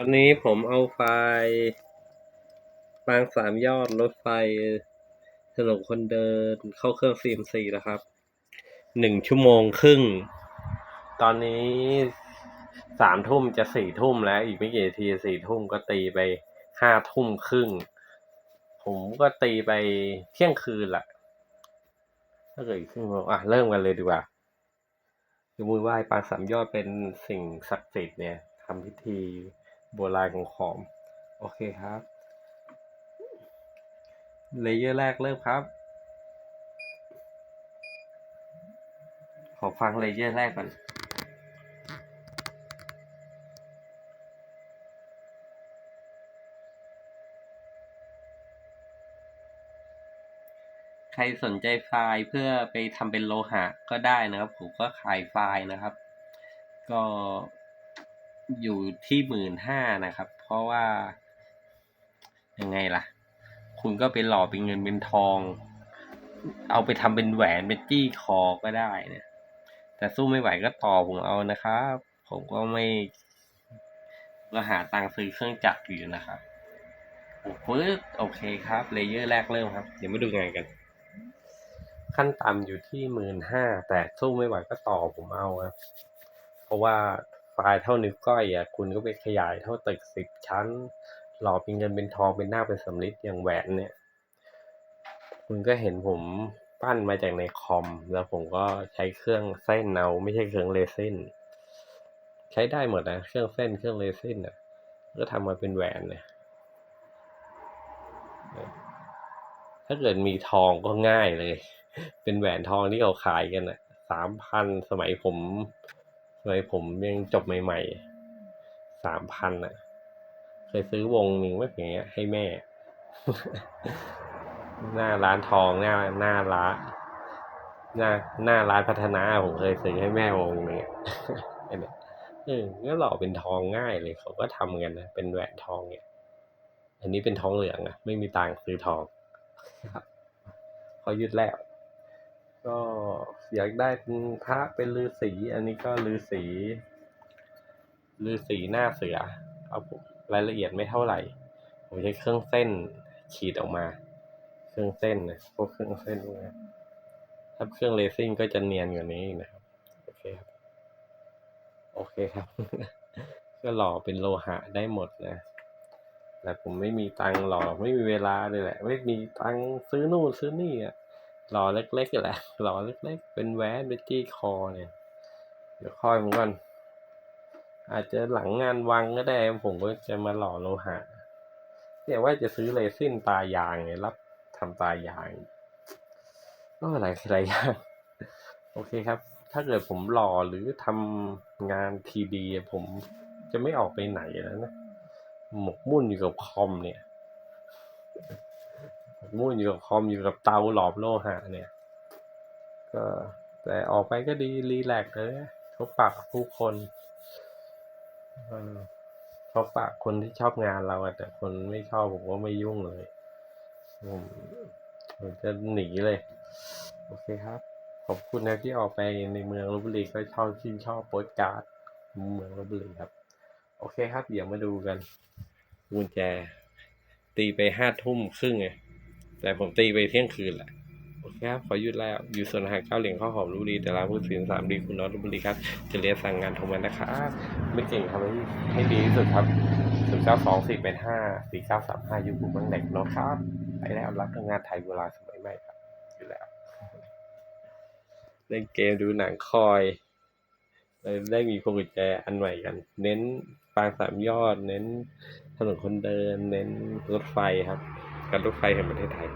อนนี้ผมเอาไฟล์ปางสามยอดรถไฟถนนคนเดินเข้าเครื่อง CMC แล้วครับ หนึ่งชั่วโมงครึ่ง ตอนนี้สามทุ่มจะสี่ทุ่มแล้ว อีกไม่กี่นาทีสี่ทุ่มก็ตีไปห้าทุ่มครึ่ง ผมก็ตีไปเที่ยงคืนละถ้าเกิดอีกครึ่งชั่วโมงอะ เริ่มกันเลยดีกว่ายกมือไหว้ปางสามยอดเป็นสิ่งศักดิ์สิทธิ์เนี่ยทำพิธี โบราณของขอม โอเคครับ เลเยอร์แรกเริ่มครับ ขอฟังเลเยอร์แรกก่อนใครสนใจไฟล์เพื่อไปทำเป็นโลหะก็ได้นะครับ ผมก็ขายไฟล์นะครับ ก็ อยู่ที่หมื่นห้านะครับ เพราะว่า ยังไงล่ะ คุณก็ไปหล่อเป็นเงินเป็นทอง เอาไปทำเป็นแหวนเป็นจี้คอก็ได้เนี่ยแต่สู้ไม่ไหวก็ต่อผมเอานะครับ ผมก็ไม่ก็หาตังค์ซื้อเครื่องจักรอยู่นะครับโอ้โหโอเคครับ เลเยอร์แรกเริ่มครับ เดี๋ยวมาดูงานกัน ขั้นต่ำอยู่ที่หมื่นห้าแต่สู้ไม่ไหวก็ต่อผมเอาครับ เพราะว่า ไฟล์เท่านิ้วก้อยอะคุณก็ไปขยายเท่าตึกสิบชั้น หล่อเป็นเงินเป็นทองเป็นหน้าเป็นสำลิดอย่างแหวนเนี่ย คุณก็เห็นผมปั้นมาจากในคอม แล้วผมก็ใช้เครื่องเส้นเอาไม่ใช่เครื่องเรซินใช้ได้หมดนะเครื่องเส้นเครื่องเรซินอะก็ทำมาเป็นแหวนเนี่ยถ้าเกิดมีทองก็ง่ายเลย เป็นแหวนทองที่เขาขายกันอะสามพันสมัยผม สมัยผมยังจบใหม่ๆสามพันอะ เคยซื้อวงหนึ่งไว้อย่างเงี้ย ให้แม่ หน้าร้านทองหน้าหน้าร้านหน้าหน้าร้านพัฒนาผมเคยซื้อให้แม่วงหนึงอะไอ้เนี่ยเออก็หล่อเป็นทองง่ายเลยเขาก็ทำกันนะเป็นแหวนทองเนี่ย อันนี้เป็นทองเหลืองอะไม่มีตังค์ซื้อทองครับเขายึดแล้ว ก็อยากได้เป็นพระเป็นฤาษีอันนี้ก็ฤาษีฤาษีหน้าเสือครับผมรายละเอียดไม่เท่าไหร่ ผมใช้เครื่องเส้นขีดออกมา เครื่องเส้นนะพวกเครื่องเส้นนี้ถ้าเครื่องเลซิ่งก็จะเนียนกว่านี้นะครับโอเคครับโอเคครับ ก็หล่อเป็นโลหะได้หมดนะแต่ผมไม่มีตังหล่อไม่มีเวลาเลยแหละ ไม่มีตังซื้อนู่นซื้อนี่อะ หล่อเล็กๆแหละหล่อเล็กๆ เป็นแหวนเป็นจี้คอเนี่ย เดี๋ยวค่อยผมก่อน อาจจะหลังงานวังก็ได้ ผมก็จะมาหล่อโลหะเนี่ยว่าจะซื้อเรซินตายางเนี่ยรับทำตายางก็อะไรหลายอย่างโอเคครับ ถ้าเกิดผมหล่อหรือทำงานทีดี ผมจะไม่ออกไปไหนแล้วนะ หมกมุ่นอยู่กับคอมเนี่ย มุ่นอยู่กับคอมอยู่กับเตาหลอมโลหะเนี่ย ก็แต่ออกไปก็ดีรีแลกซ์เลยพบปะผู้คนเออพบปะคนที่ชอบงานเราแต่คนไม่ชอบผมก็ไม่ยุ่งเลยผมผมจะหนีเลย โอเคครับ ขอบคุณนะที่ออกไปในเมืองลบบุรีก็ชอบชื่นชอบโปสการ์ดเมืองลบบุรีครับ โอเคครับ เดี๋ยวมาดูกันกุญแจ ตีไปห้าทุ่มครึ่งไง แต่ผมตีไปเที่ยงคืนแหละโอเคครับ ขอหยุดแล้ว อยู่ส่วนอาหารเก้าเหลียงข้าวหอมลพบุรีแต่ร้านผู้สินสามดีคุณน็อตลพบุรีครับ จะเรียนสั่งงานโทรมานะครับ ไม่เก่งทำให้ให้ดีที่สุดครับศูนย์เก้าสองสี่เป็นห้าสี่เก้าสามห้ายูบุกเมืองเด็กเนาะครับ ไปแล้วรับทำงานไทยโบราสมัยใหม่ครับอยู่แล้ว เล่นเกมดูหนังคอยเลยได้มีพวงกุญแจอันใหม่กัน เน้นปางสามยอด เน้นถนนคนเดิน เน้นรถไฟครับ การรถไฟแห่งประเทศไทย